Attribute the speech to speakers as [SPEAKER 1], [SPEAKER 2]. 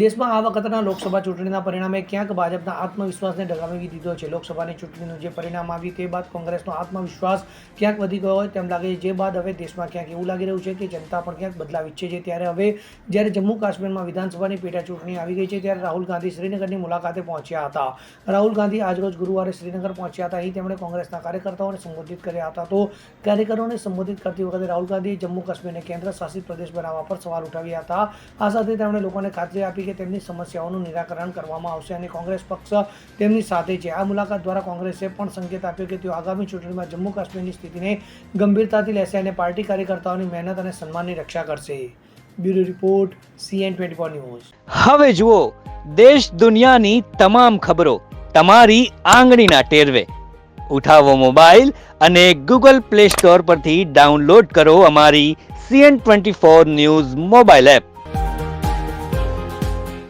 [SPEAKER 1] દેશમાં આ વખતના લોકસભા ચૂંટણીના પરિણામે ક્યાંક ભાજપના આત્મવિશ્વાસને ડગાવી દીધો છે. લોકસભાની ચૂંટણીનું જે પરિણામ આવ્યું તે બાદ કોંગ્રેસનો આત્મવિશ્વાસ ક્યાંક વધી ગયો હોય તેમ લાગે છે. જે બાદ હવે દેશમાં ક્યાંક એવું લાગી રહ્યું છે કે જનતા પણ ક્યાંક બદલાવ છે. ત્યારે હવે જ્યારે જમ્મુ કાશ્મીરમાં વિધાનસભાની પેટા ચૂંટણી આવી ગઈ છે ત્યારે રાહુલ ગાંધી શ્રીનગરની મુલાકાતે પહોંચ્યા હતા. રાહુલ ગાંધી આજરોજ ગુરુવારે શ્રીનગર પહોંચ્યા હતા. અહીં તેમણે કોંગ્રેસના કાર્યકર્તાઓને સંબોધિત કર્યા હતા. તો કાર્યકરોને સંબોધિત કરતી વખતે રાહુલ ગાંધીએ જમ્મુ કાશ્મીરને કેન્દ્ર શાસિત પ્રદેશ બનાવવા પર સવાલ ઉઠાવ્યા હતા. આ સાથે તેમણે લોકોને ખાતરી આપી કે તેમની સમસ્યાઓનું નિરાકરણ કરવામાં આવશે અને કોંગ્રેસ પક્ષ તેમની સાથે છે. આ મુલાકાત દ્વારા કોંગ્રેસે પણ સંકેત આપ્યો કે તેઓ આગામી ચૂંટણીમાં જમ્મુ કાશ્મીરની સ્થિતિને ગંભીરતાથી લેશે અને પાર્ટી કાર્યકર્તાઓની મહેનત અને સન્માનની રક્ષા કરશે. Bureau report, CN twenty four news.
[SPEAKER 2] હવે જુઓ, દેશ દુનિયાની તમામ ખબરો તમારી આંગળીના ટેરવે. ઉઠાવો મોબાઈલ અને ગૂગલ પ્લે સ્ટોર પરથી ડાઉનલોડ કરો અમારી CN twenty four news mobile app.